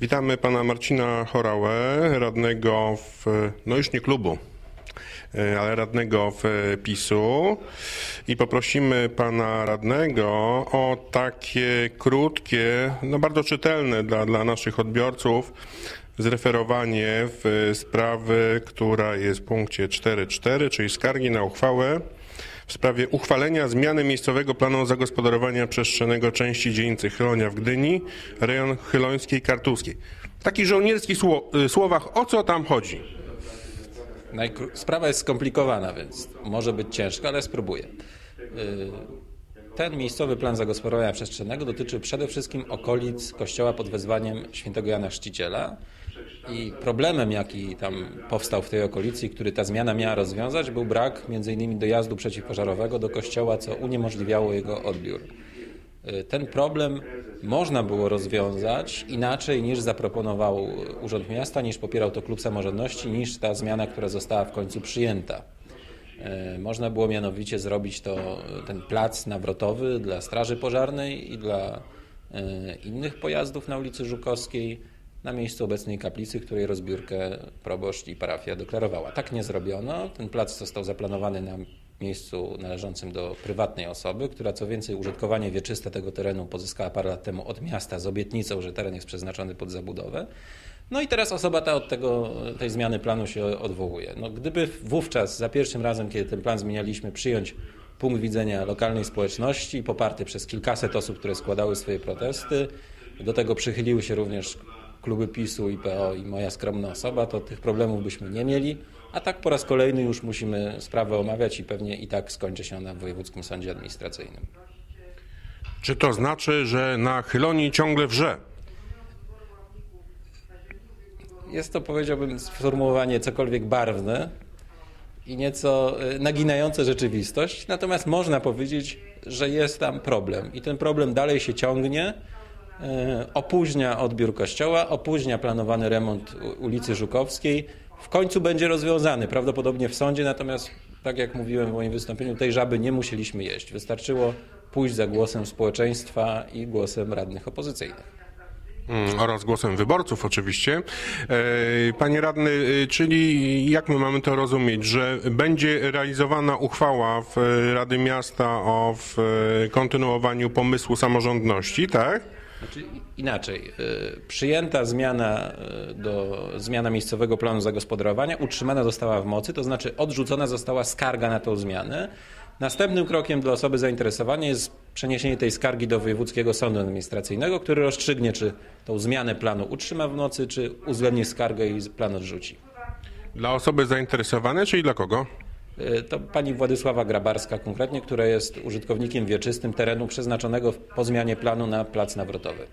Witamy pana Marcina Chorałę, radnego w, no już nie klubu, e, ale radnego w PiSu. I poprosimy pana radnego o takie krótkie, no bardzo czytelne dla, dla naszych odbiorców zreferowanie w sprawy, która jest w punkcie 4.4, czyli skargi na uchwałę w sprawie uchwalenia zmiany miejscowego planu zagospodarowania przestrzennego części dzielnicy Chylonia w Gdyni, rejon Chylońskiej Kartuskiej. W takich żołnierskich y, słowach, o co tam chodzi? Sprawa jest skomplikowana, więc może być ciężko, ale spróbuję. Y, Ten miejscowy plan zagospodarowania przestrzennego dotyczy przede wszystkim okolic kościoła pod wezwaniem świętego Jana Chrzciciela. I problemem, jaki tam powstał w tej okolicy, który ta zmiana miała rozwiązać, był brak m.in. dojazdu przeciwpożarowego do kościoła, co uniemożliwiało jego odbiór. Y, Ten problem można było rozwiązać inaczej niż zaproponował Urząd Miasta, niż popierał to Klub Samorządności, niż ta zmiana, która została w końcu przyjęta. Y, Można było mianowicie zrobić to ten plac nawrotowy dla Straży Pożarnej i dla y, innych pojazdów na ulicy Żukowskiej na miejscu obecnej kaplicy, której rozbiórkę proboszcz i parafia deklarowała. Tak nie zrobiono. Ten plac został zaplanowany na miejscu należącym do prywatnej osoby, która co więcej użytkowanie wieczyste tego terenu pozyskała parę lat temu od miasta z obietnicą, że teren jest przeznaczony pod zabudowę. No i teraz osoba ta od tego, tej zmiany planu się odwołuje. No, gdyby wówczas za pierwszym razem, kiedy ten plan zmienialiśmy, przyjąć punkt widzenia lokalnej społeczności, poparty przez kilkaset osób, które składały swoje protesty, do tego przychyliły się również kluby PiSu, IPO i moja skromna osoba, to tych problemów byśmy nie mieli. A tak po raz kolejny już musimy sprawę omawiać i pewnie i tak skończy się ona w Wojewódzkim Sądzie Administracyjnym. Czy to znaczy, że na Chylonii ciągle wrze? Jest to, powiedziałbym, sformułowanie cokolwiek barwne i nieco y, naginające rzeczywistość, natomiast można powiedzieć, że jest tam problem i ten problem dalej się ciągnie, opóźnia odbiór kościoła, opóźnia planowany remont ulicy Żukowskiej. W końcu będzie rozwiązany, prawdopodobnie w sądzie, natomiast tak jak mówiłem w moim wystąpieniu, tej żaby nie musieliśmy jeść. Wystarczyło pójść za głosem społeczeństwa i głosem radnych opozycyjnych. Mm, oraz głosem wyborców oczywiście. E, Panie radny, y, czyli jak my mamy to rozumieć, że będzie realizowana uchwała w e, Rady Miasta o e, kontynuowaniu pomysłu samorządności, tak? Znaczy, inaczej, y, przyjęta zmiana, y, do, zmiana miejscowego planu zagospodarowania utrzymana została w mocy, to znaczy odrzucona została skarga na tą zmianę. Następnym krokiem dla osoby zainteresowanej jest przeniesienie tej skargi do Wojewódzkiego Sądu Administracyjnego, który rozstrzygnie, czy tą zmianę planu utrzyma w mocy, czy uwzględni skargę i plan odrzuci. Dla osoby zainteresowanej, czyli dla kogo? Y, To pani Władysława Grabarska konkretnie, która jest użytkownikiem wieczystym terenu przeznaczonego po zmianie planu na plac nawrotowy.